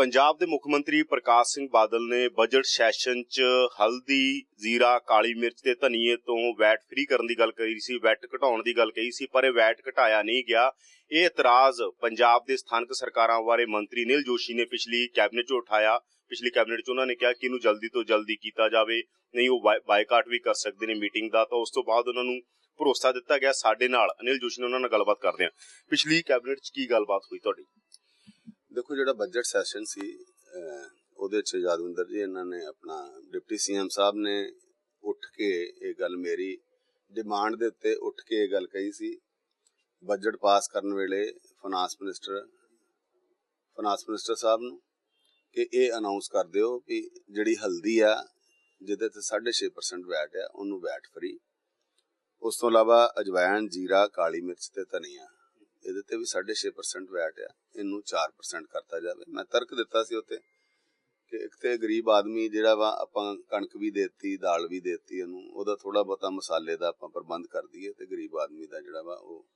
ਪੰਜਾਬ ਦੇ ਮੁੱਖ ਮੰਤਰੀ ਪ੍ਰਕਾਸ਼ ਸਿੰਘ ਬਾਦਲ ਨੇ ਬਜਟ ਸੈਸ਼ਨ 'ਚ ਹਲਦੀ, ਜ਼ੀਰਾ, ਕਾਲੀ ਮਿਰਚ ਤੇ ਧਨੀਏ ਤੋਂ ਵੈਟ ਫ੍ਰੀ ਕਰਨ ਦੀ ਗੱਲ ਕਹੀ ਸੀ ਵੈਟ ਘਟਾਉਣ ਦੀ ਗੱਲ ਕਹੀ ਸੀ, ਪਰ ਇਹ ਵੈਟ ਘਟਾਇਆ ਨਹੀਂ ਗਿਆ। ਇਹ ਇਤਰਾਜ਼ ਪੰਜਾਬ ਦੇ ਸਥਾਨਕ ਸਰਕਾਰਾਂ ਬਾਰੇ ਮੰਤਰੀ ਨੀਲ ਜੋਸ਼ੀ ਨੇ ਪਿਛਲੀ ਕੈਬਨਿਟ 'ਚ ਉਠਾਇਆ। ਪਿਛਲੀ ਕੈਬਨਿਟ 'ਚ ਉਹਨਾਂ ਨੇ ਕਿਹਾ ਕਿ ਇਹਨੂੰ ਜਲਦੀ ਤੋਂ ਜਲਦੀ ਕੀਤਾ ਜਾਵੇ, ਨਹੀਂ ਉਹ ਬਾਈ- ਬਾਈਕਾਟ ਵੀ ਕਰ ਸਕਦੇ ਨੇ ਮੀਟਿੰਗ ਦਾ, ਤਾਂ ਉਸ ਤੋਂ ਬਾਅਦ ਉਹਨਾਂ ਨੂੰ ਭਰੋਸਾ ਦਿੱਤਾ ਗਿਆ ਸਾਡੇ ਨਾਲ। ਅਨਿਲ ਜੋਸ਼ੀ ਨੇ ਉਹਨਾਂ ਨਾਲ ਗੱਲਬਾਤ ਕਰਦੇ ਹਾਂ। ਪਿਛਲੀ ਕੈਬਨਿਟ 'ਚ ਕੀ ਗੱਲਬਾਤ ਹੋਈ ਤੁਹਾਡੀ? ਦੇਖੋ ਜਿਹੜਾ ਬਜਟ ਸੈਸ਼ਨ ਸੀ ਉਹਦੇ ਚ ਯਾਦਵਿੰਦਰ ਜੀ ਇਹਨਾਂ ਨੇ ਆਪਣਾ ਡਿਪਟੀ ਸੀਐਮ ਸਾਹਿਬ ਨੇ ਉੱਠ ਕੇ ਇਹ ਗੱਲ ਮੇਰੀ ਡਿਮਾਂਡ ਦੇ ਉੱਤੇ ਉੱਠ ਕੇ ਇਹ ਗੱਲ ਕਹੀ ਸੀ। ਬਜਟ ਪਾਸ ਕਰਨ ਵੇਲੇ ਫਾਈਨਾਂਸ ਮਿਨਿਸਟਰ ਫਾਈਨਾਂਸ ਮਿਨਿਸਟਰ ਸਾਹਿਬ ਨੂੰ ਕਿ ਇਹ ਅਨਾਉਂਸ ਕਰ ਦਿਓ ਕਿ ਜਿਹੜੀ ਹਲਦੀ ਆ, ਜਿਹਦੇ ਤੇ 6.5% ਵੈਟ ਆ, ਉਹਨੂੰ ਵੈਟ ਫਰੀ ਉਸ ਤੋਂ ਇਲਾਵਾ ਅਜਵਾਇਣ ਜੀਰਾ, ਕਾਲੀ ਮਿਰਚ ਤੇ ਧਨੀਆ। ਇਹਦੇ ਤੇ ਵੀ 6.5% ਵੈਟ ਆ, ਇਹਨੂੰ 4% ਕਰਤਾ ਜਾਵੇ। ਮੈਂ ਤਰਕ ਦਿੱਤਾ ਸੀ ਉੱਤੇ ਕਿ ਇੱਕ ਤੇ ਗਰੀਬ ਆਦਮੀ ਜਿਹੜਾ ਵਾ, ਆਪਾਂ ਕਣਕ ਵੀ ਦੇਤੀ, ਦਾਲ ਵੀ ਦੇਤੀ ਇਹਨੂੰ, ਉਹਦਾ ਥੋੜਾ ਬਹੁਤਾ ਮਸਾਲੇ ਦਾ ਆਪਾਂ ਪ੍ਰਬੰਧ ਕਰ ਦਈਏ ਤੇ ਗਰੀਬ ਆਦਮੀ ਦਾ ਜਿਹੜਾ ਵਾ, ਉਹ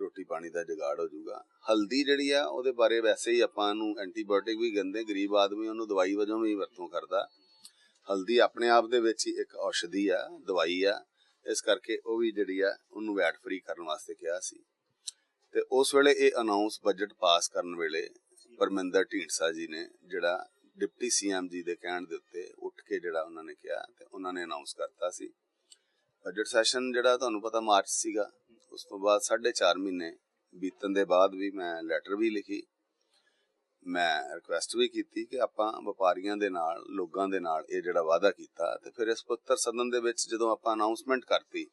ਰੋਟੀ ਪਾਣੀ ਦਾ ਜਗਾੜ ਹੋ ਜਾਊਗਾ। ਹਲਦੀ ਜਿਹੜੀ ਆ, ਉਹਦੇ ਬਾਰੇ ਵੈਸੇ ਹੀ ਆਪਾਂ ਨੂੰ ਐਂਟੀਬਾਇਓਟਿਕ ਵੀ ਕਹਿੰਦੇ, ਗਰੀਬ ਆਦਮੀ ਉਹਨੂੰ ਦਵਾਈ ਵਜੋਂ ਵੀ ਵਰਤੋਂ ਕਰਦਾ। ਹਲਦੀ ਆਪਣੇ ਆਪ ਦੇ ਵਿੱਚ ਹੀ ਇੱਕ ਔਸ਼ਧੀ ਆ, ਦਵਾਈ ਆ, ਇਸ ਕਰਕੇ ਉਹ ਵੀ ਜਿਹੜੀ ਆ, ਉਹਨੂੰ ਵੈਟ ਫ੍ਰੀ ਕਰਨ ਵਾਸਤੇ ਕਿਹਾ ਸੀ। ਤੇ ਉਸ ਵੇਲੇ ਇਹ ਅਨਾਉਂਸ ਬਜਟ ਪਾਸ ਕਰਨ ਵੇਲੇ ਪਰਮਿੰਦਰ ਢੀਂਡਸਾ ਜੀ ਨੇ ਜਿਹੜਾ ਡਿਪਟੀ ਸੀਐਮ ਜੀ ਦੇ ਕਹਿਣ ਦੇ ਉੱਤੇ ਉੱਠ ਕੇ ਜਿਹੜਾ ਉਹਨਾਂ ਨੇ ਕਿਹਾ ਤੇ ਉਹਨਾਂ ਨੇ ਅਨਾਉਂਸ ਕਰਤਾ ਸੀ। ਬਜਟ ਸੈਸ਼ਨ ਜਿਹੜਾ ਤੁਹਾਨੂੰ ਪਤਾ ਮਾਰਚ ਸੀਗਾ, ਉਸ ਤੋਂ ਬਾਅਦ 4.5 ਮਹੀਨੇ ਬੀਤਣ ਦੇ ਬਾਅਦ ਵੀ ਮੈਂ ਲੈਟਰ ਵੀ ਲਿਖੀ। ਮੈਂ ਰਿਕੁਐਸਟ ਵੀ ਕੀਤੀ ਕਿ ਆਪਾਂ ਵਪਾਰੀਆਂ ਦੇ ਨਾਲ, ਲੋਕਾਂ ਦੇ ਨਾਲ ਇਹ ਜਿਹੜਾ ਵਾਅਦਾ ਕੀਤਾ ਤੇ ਫਿਰ ਇਸ ਪੁੱਤਰ ਸਦਨ ਦੇ ਵਿੱਚ ਜਦੋਂ ਆਪਾਂ ਅਨਾਉਂਸਮੈਂਟ ਕਰਤੀ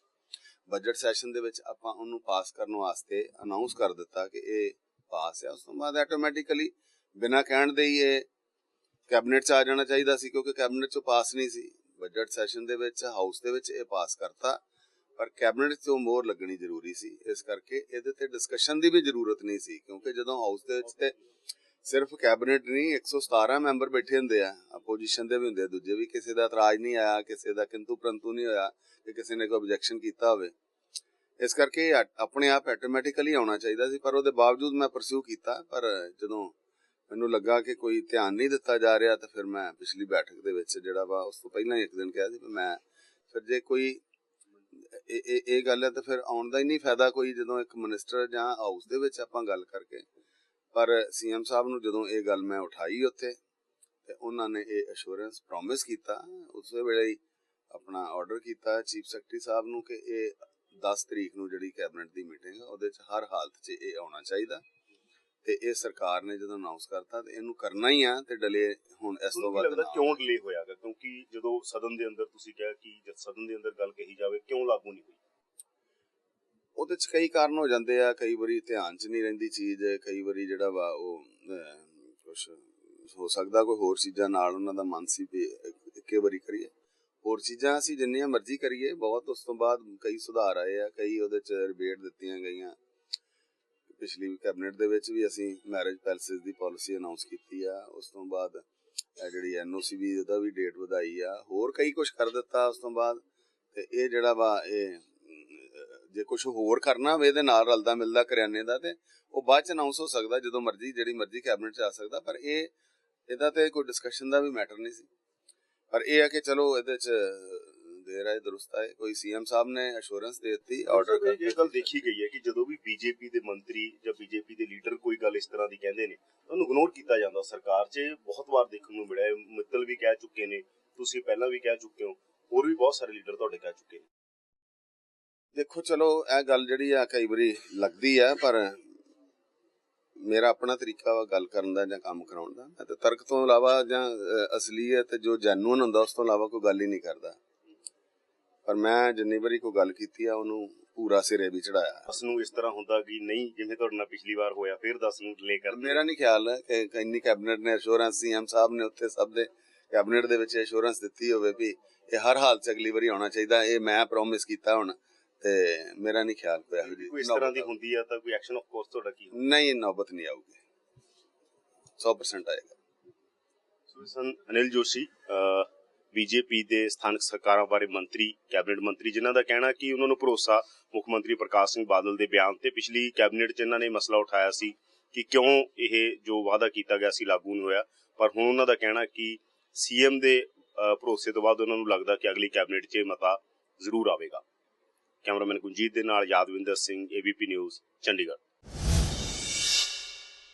ਬਜਟ ਸੈਸ਼ਨ ਦੇ ਵਿੱਚ ਆਪਾਂ ਉਹਨੂੰ ਪਾਸ ਕਰਨ ਵਾਸਤੇ ਅਨਾਉਂਸ ਕਰ ਦਿੱਤਾ ਕਿ ਇਹ ਪਾਸ ਹੈ। ਉਸ ਤੋਂ ਬਾਅਦ ਆਟੋਮੈਟਿਕਲੀ ਬਿਨਾਂ ਕਹਿਣ ਦੇ ਹੀ ਇਹ ਕੈਬਨਿਟ 'ਚ ਆ ਜਾਣਾ ਚਾਹੀਦਾ ਸੀ ਕਿਉਂਕਿ ਕੈਬਨਿਟ 'ਚੋਂ ਪਾਸ ਨਹੀਂ ਸੀ। ਬਜਟ ਸੈਸ਼ਨ ਦੇ ਵਿੱਚ ਹਾਊਸ ਦੇ ਵਿੱਚ ਇਹ ਪਾਸ ਕਰਤਾ। ਪਰ ਕੈਬਨਿਟ 'ਚੋਂ ਮੋਹਰ ਲੱਗਣੀ ਜ਼ਰੂਰੀ ਸੀ। ਇਸ ਕਰਕੇ ਇਹਦੇ ਤੇ ਡਿਸਕਸ਼ਨ ਦੀ ਵੀ ਜ਼ਰੂਰਤ ਨਹੀਂ ਸੀ ਕਿਉਂਕਿ ਜਦੋਂ ਹਾਊਸ ਦੇ ਵਿੱਚ ਤੇ ਸਿਰਫ ਕੈਬਨਿਟ ਨਹੀਂ 117 ਮੈਂਬਰ ਬੈਠੇ ਹੁੰਦੇ ਆ ਆਪੋਜੀਸ਼ਨ ਦੇ ਵੀ ਹੁੰਦੇ ਦੂਜੇ ਵੀ ਕਿਸੇ ਦਾ ਇਤਰਾਜ਼ ਨਹੀਂ ਆਇਆ, ਕਿਸੇ ਦਾ ਕਿੰਤੂ ਪ੍ਰੰਤੂ ਨਹੀਂ ਹੋਇਆ ਕਿ ਕਿਸੇ ਨੇ ਕੋਈ ਆਬਜੈਕਸ਼ਨ ਕੀਤਾ ਹੋਵੇ। ਇਸ ਕਰਕੇ ਆਪਣੇ ਆਪ ਆਟੋਮੈਟਿਕਲੀ ਆਉਣਾ ਚਾਹੀਦਾ ਸੀ, ਪਰ ਉਹਦੇ ਬਾਵਜੂਦ ਮੈਂ ਪਰਸਿਊ ਕੀਤਾ, ਪਰ ਜਦੋਂ ਮੈਨੂੰ ਲੱਗਾ ਕਿ ਕੋਈ ਧਿਆਨ ਨਹੀਂ ਦਿੱਤਾ ਜਾ ਰਿਹਾ, ਤਾਂ ਫਿਰ ਮੈਂ ਪਿਛਲੀ ਬੈਠਕ ਦੇ ਵਿੱਚ ਜਿਹੜਾ ਵਾ, ਉਸ ਤੋਂ ਪਹਿਲਾਂ ਇੱਕ ਦਿਨ ਕਿਹਾ ਸੀ ਵੀ ਮੈਂ ਫਿਰ ਜੇ ਕੋਈ ਇਹ ਇਹ ਇਹ ਗੱਲ ਹੈ, ਤਾਂ ਫਿਰ ਆਉਣ ਦਾ ਹੀ ਨਹੀਂ ਫਾਇਦਾ ਕੋਈ ਜਦੋਂ ਇੱਕ ਮਿਨਿਸਟਰ ਜਾਂ ਹਾਊਸ ਦੇ ਵਿੱਚ ਆਪਾਂ ਗੱਲ ਕਰਕੇ। ਪਰ ਸੀਐਮ ਸਾਹਿਬ ਨੂੰ ਜਦੋਂ ਇਹ ਗੱਲ ਮੈਂ ਉਠਾਈ ਉੱਥੇ ਤੇ ਉਹਨਾਂ ਨੇ ਇਹ ਅਸ਼ੋਰੈਂਸ ਪ੍ਰੋਮਿਸ ਕੀਤਾ। ਉਸੇ ਵੇਲੇ ਹੀ ਆਪਣਾ ਆਰਡਰ ਕੀਤਾ ਚੀਫ ਸੈਕਟਰੀ ਸਾਹਿਬ ਨੂੰ ਕਿ ਇਹ 10 ਤਰੀਕ ਨੂੰ ਜਿਹੜੀ ਕੈਬਨਿਟ ਦੀ ਮੀਟਿੰਗ ਹੈ ਉਹਦੇ 'ਚ ਹਰ ਹਾਲਤ 'ਚ ਇਹ ਆਉਣਾ ਚਾਹੀਦਾ। ਤੇ ਇਹ ਸਰਕਾਰ ਨੇ ਜਦੋਂ ਅਨਾਉਂਸ ਕਰਤਾ ਤੇ ਇਹਨੂੰ ਕਰਨਾ ਹੀ ਆ ਤੇ ਡਲੇ ਹੁਣ ਇਸ ਤੋਂ ਬਾਅਦ ਲੱਗਦਾ ਕਿਉਂ ਡਿਲੇ ਹੋਇਆਗਾ ਕਿਉਂਕਿ ਜਦੋਂ ਸਦਨ ਦੇ ਅੰਦਰ ਤੁਸੀਂ ਕਿਹਾ ਕਿ ਜਦ ਸਦਨ ਦੇ ਅੰਦਰ ਗੱਲ ਕਹੀ ਜਾਵੇ ਕਿਉਂ ਲਾਗੂ ਨਹੀਂ ਹੋਈ? ਉਹਦੇ 'ਚ ਕਈ ਕਾਰਨ ਹੋ ਜਾਂਦੇ ਆ ਕਈ ਵਾਰੀ ਧਿਆਨ 'ਚ ਨਹੀਂ ਰਹਿੰਦੀ ਚੀਜ਼ ਕਈ ਵਾਰੀ ਜਿਹੜਾ ਵਾ ਉਹ ਕੁਝ ਹੋ ਸਕਦਾ, ਕੋਈ ਹੋਰ ਚੀਜ਼ਾਂ ਨਾਲ ਉਹਨਾਂ ਦਾ ਮਨ ਸੀ ਵੀ ਇੱਕ- ਇੱਕੇ ਵਾਰੀ ਕਰੀਏ। ਹੋਰ ਚੀਜ਼ਾਂ ਅਸੀਂ ਜਿੰਨੀਆਂ ਮਰਜ਼ੀ ਕਰੀਏ, ਬਹੁਤ ਉਸ ਤੋਂ ਬਾਅਦ ਕਈ ਸੁਧਾਰ ਆਏ ਆ, ਕਈ ਉਹਦੇ 'ਚ ਰਿਬੇਟ ਦਿੱਤੀਆਂ ਗਈਆਂ। ਪਿਛਲੀ ਕੈਬਨਿਟ ਦੇ ਵਿੱਚ ਵੀ ਅਸੀਂ ਮੈਰਿਜ ਪੈਲਸਸ ਦੀ ਪਾਲਿਸੀ ਅਨਾਉਂਸ ਕੀਤੀ ਆ, ਉਸ ਤੋਂ ਬਾਅਦ ਜਿਹੜੀ ਐਨਓਸੀ ਵੀ, ਉਹਦਾ ਵੀ ਡੇਟ ਵਧਾਈ ਆ। ਹੋਰ ਕਈ ਕੁਝ ਕਰ ਦਿੱਤਾ ਉਸ ਤੋਂ ਬਾਅਦ, ਤੇ ਇਹ ਜਿਹੜਾ ਵਾ, ਇਹ ਜੇ ਕੁਝ ਹੋਰ ਕਰਨਾ ਹੋਵੇ ਇਹਦੇ ਨਾਲ ਰਲਦਾ ਮਿਲਦਾ ਕਰਿਆਨੇ ਦਾ, ਤੇ ਉਹ ਬਾਅਦ ਚ ਅਨਾਉਂਸ ਹੋ ਸਕਦਾ ਜਦੋਂ ਮਰਜ਼ੀ, ਜਿਹੜੀ ਮਰਜ਼ੀ ਕੈਬਨਿਟ ਚ ਆ ਸਕਦਾ, ਪਰ ਇਹ ਇਹਦਾ ਤੇ ਕੋਈ ਡਿਸਕਸ਼ਨ ਦਾ ਵੀ ਮੈਟਰ ਨਹੀਂ ਸੀ। ਪਰ ਇਹ ਹੈ ਕਿ ਚਲੋ ਇਹਦੇ ਚ ਦੇਰ ਹੈ ਦਰੁਸਤ ਹੈ ਕੋਈ ਸੀਐਮ ਸਾਹਿਬ ਨੇ ਅਸ਼ੋਰੈਂਸ ਦੇ ਦਿੱਤੀ ਆਰਡਰ ਆਰਡਰ ਇਹ ਗੱਲ ਦੇਖੀ ਗਈ ਹੈ ਕਿ ਜਦੋਂ ਵੀ ਬੀਜੇਪੀ ਦੇ ਮੰਤਰੀ ਜਾਂ ਬੀਜੇਪੀ ਦੇ ਲੀਡਰ ਕੋਈ ਗੱਲ ਇਸ ਤਰ੍ਹਾਂ ਦੀ ਕਹਿੰਦੇ ਨੇ ਉਹਨੂੰ ਇਗਨੋਰ ਕੀਤਾ ਜਾਂਦਾ। ਸਰਕਾਰ 'ਚ ਬਹੁਤ ਵਾਰ ਦੇਖਣ ਨੂੰ ਮਿਲਿਆ। ਮਿੱਤਲ ਵੀ ਕਹਿ ਚੁੱਕੇ ਨੇ ਤੁਸੀਂ ਪਹਿਲਾਂ ਵੀ ਕਹਿ ਚੁੱਕੇ ਹੋ ਹੋਰ ਵੀ ਬਹੁਤ ਸਾਰੇ ਲੀਡਰ ਤੁਹਾਡੇ ਕਹਿ ਚੁੱਕੇ ਨੇ। ਦੇਖੋ ਚਲੋ ਇਹ ਗੱਲ ਜਿਹੜੀ ਆ ਕਈ ਵਾਰੀ ਲੱਗਦੀ ਆ ਪਰ ਮੇਰਾ ਆਪਣਾ ਤਰੀਕਾ ਵਾ ਗੱਲ ਕਰਨ ਦਾ ਜਾਂ ਕੰਮ ਕਰਾਉਣ ਦਾ। ਮੈਂ ਤੇ ਤਰਕ ਤੋਂ ਇਲਾਵਾ ਜਾਂ ਅਸਲੀਅਤ ਜੋ ਜੈਨੂਨ ਹੁੰਦਾ ਉਸ ਤੋਂ ਇਲਾਵਾ ਕੋਈ ਗੱਲ ਹੀ ਨਹੀਂ ਕਰਦਾ। ਪਰ ਮੈਂ ਜਿੰਨੀ ਵਾਰੀ ਕੋਈ ਗੱਲ ਕੀਤੀ ਆ ਉਹਨੂੰ ਪੂਰਾ ਸਿਰੇ ਵੀ ਚੜਾਇਆ। ਦਸ ਨੂੰ ਇਸ ਤਰ੍ਹਾਂ ਹੁੰਦਾ ਕਿ ਨਹੀਂ ਜਿਵੇਂ ਤੁਹਾਡੇ ਨਾਲ ਪਿਛਲੀ ਵਾਰ ਹੋਇਆ ਫਿਰ 10 ਨੂੰ ਡਿਲੇ ਕਰ ਮੇਰਾ ਨਹੀਂ ਖਿਆਲ ਹੈ ਕਿ ਇੰਨੀ ਕੈਬਨਿਟ ਨੇ ਅਸ਼ੋਰੈਂਸ ਸੀਐਮ ਸਾਹਿਬ ਨੇ ਉੱਥੇ ਸਭ ਦੇ ਕੈਬਨਿਟ ਦੇ ਵਿੱਚ ਅਸ਼ੋਰੈਂਸ ਦਿੱਤੀ ਹੋਵੇ ਵੀ ਇਹ ਹਰ ਹਾਲ ਚ ਅਗਲੀ ਵਾਰੀ ਆਉਣਾ ਚਾਹੀਦਾ। ਇਹ ਮੈਂ ਪ੍ਰੋਮਿਸ ਕੀਤਾ ਹੁਣ। ਤੇ ਮੇਰਾ ਨਹੀਂ ਖਿਆਲ ਕੋਈ ਇਹੋ ਕੋਈ ਇਸ ਤਰ੍ਹਾਂ ਦੀ ਹੁੰਦੀ ਆ ਤਾਂ ਕੋਈ ਐਕਸ਼ਨ ਆਫ ਕੋਰਸ ਤੁਹਾਡਾ ਕੀ ਹੋਊ ਨਹੀਂ ਨੌਬਤ ਨਹੀਂ ਆਊਗੀ। 100% ਆਏਗਾ। ਸੋ ਸਨ ਅਨਿਲ ਜੋਸ਼ੀ ਬੀਜੇਪੀ ਦੇ ਸਥਾਨਕ ਸਰਕਾਰਾਂ ਬਾਰੇ ਮੰਤਰੀ ਕੈਬਨਿਟ ਮੰਤਰੀ ਜਿਨ੍ਹਾਂ ਦਾ ਕਹਿਣਾ ਕਿ ਉਹਨਾਂ ਨੂੰ ਭਰੋਸਾ ਮੁੱਖ ਮੰਤਰੀ ਪ੍ਰਕਾਸ਼ ਸਿੰਘ ਬਾਦਲ ਦੇ ਬਿਆਨ ਤੇ ਪਿਛਲੀ ਕੈਬਨਿਟ 'ਚ ਇਹਨਾਂ ਨੇ ਮਸਲਾ ਉਠਾਇਆ ਸੀ ਕਿ ਕਿਉਂ ਇਹ ਜੋ ਵਾਅਦਾ ਕੀਤਾ ਗਿਆ ਸੀ ਲਾਗੂ ਨਹੀਂ ਹੋਇਆ। ਪਰ ਹੁਣ ਉਹਨਾਂ ਦਾ ਕਹਿਣਾ ਕਿ ਸੀਐਮ ਦੇ ਭਰੋਸੇ ਤੋਂ ਬਾਅਦ ਉਹਨਾਂ ਨੂੰ ਲੱਗਦਾ ਕਿ ਅਗਲੀ ਕੈਬਨਿਟ 'ਚ ਇਹ ਮਤਾ ਜ਼ਰੂਰ ਆਵੇਗਾ। ਕੈਮਰਾਮੈਨ ਗੁੰਜੀਤ ਦੇ ਨਾਲ ਯਾਦਵਿੰਦਰ ਸਿੰਘ ਏਬੀਪੀ ਨਿਊਜ਼ ਚੰਡੀਗੜ੍ਹ।